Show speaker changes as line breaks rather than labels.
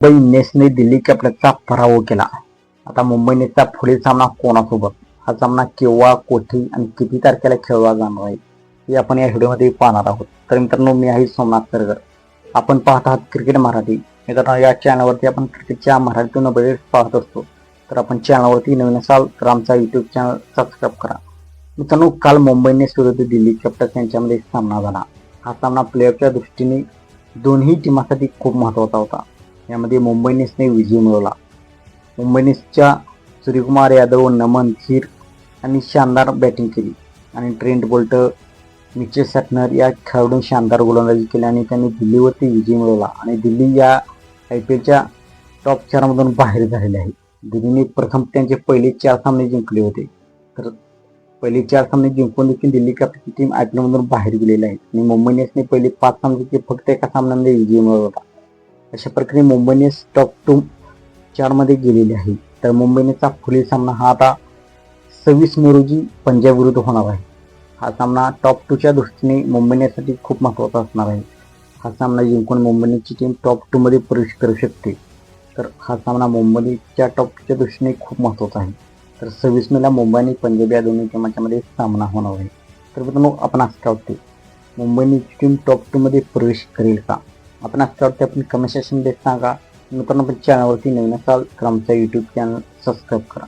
मुंबई इंडियन्सने दिल्ली कॅपिटल्सचा पराभव केला. आता मुंबई इंडियन्सचा पुढील सामना कोणासोबत? हा सामना केव्हा कोठे आणि किती तारखेला खेळला जाणार आहे? हे आपण या व्हिडिओमध्ये पाहणार आहोत. तर मित्रांनो मी आहे सोमनाथ करगर. आपण पाहत आहात क्रिकेट मराठी. मित्रांनो या चॅनलवरती आपण क्रिकेटच्या मराठीतून अपडेट पाहत असतो. तर आपण चॅनलवरती नवीन असाल तर आमचा युट्यूब चॅनल सबस्क्राईब करा. मित्रांनो काल मुंबई इंडियन्स विरुद्ध दिल्ली कॅपिटल्स यांच्यामध्ये सामना झाला. हा सामना प्लेअरच्या दृष्टीने दोन्ही टीमासाठी खूप महत्त्वाचा होता. यामध्ये मुंबई इंडियन्सने विजय मिळवला. मुंबई इंडियन्सच्या सूर्यकुमार यादव नमन खीर यांनी शानदार बॅटिंग केली. आणि ट्रेंट बोल्ट मिचेल सॅटनर या खेळाडूंनी शानदार गोलंदाजी केली आणि त्यांनी दिल्लीवरती विजय मिळवला. आणि दिल्ली या आय पी एलच्या टॉप चारमधून बाहेर झालेले आहे. दिल्लीने प्रथम त्यांचे पहिले चार सामने जिंकले होते. तर पहिले चार सामने जिंकून देखील Delhi capital team I P एलमधून बाहेर गेलेली आहे आणि मुंबई इंडियन्सने पहिले पाच सामने फक्त एका सामन्यामध्ये विजय मिळवला. होता अशा प्रकारे मुंबईने टॉप टू चारमध्ये गेलेली आहे. तर मुंबईनेचा खुली पुढील सामना हा आता सव्वीस मे रोजी पंजाब विरुद्ध होणार आहे. हा सामना टॉप टूच्या दृष्टीने मुंबईनेसाठी खूप महत्त्वाचा असणार आहे. हा सामना जिंकून मुंबई टीम टॉप टूमध्ये प्रवेश करू शकते. तर हा सामना मुंबईच्या टॉप टूच्या दृष्टीने खूप महत्त्वाचा आहे. तर सव्वीस मेला मुंबई आणि पंजाब या दोन्ही टीमांच्यामध्ये सामना होणार आहे. तर मित्रांनो आपण असं काय वाटते टीम टॉप टूमध्ये प्रवेश करेल का? आपण असं आपण कमेंट सेक्शनमध्ये सांगा मित्रांनो आपण चॅनलवरती नवीन असाल तर आमचा यूट्यूब चॅनल सबस्क्राईब करा।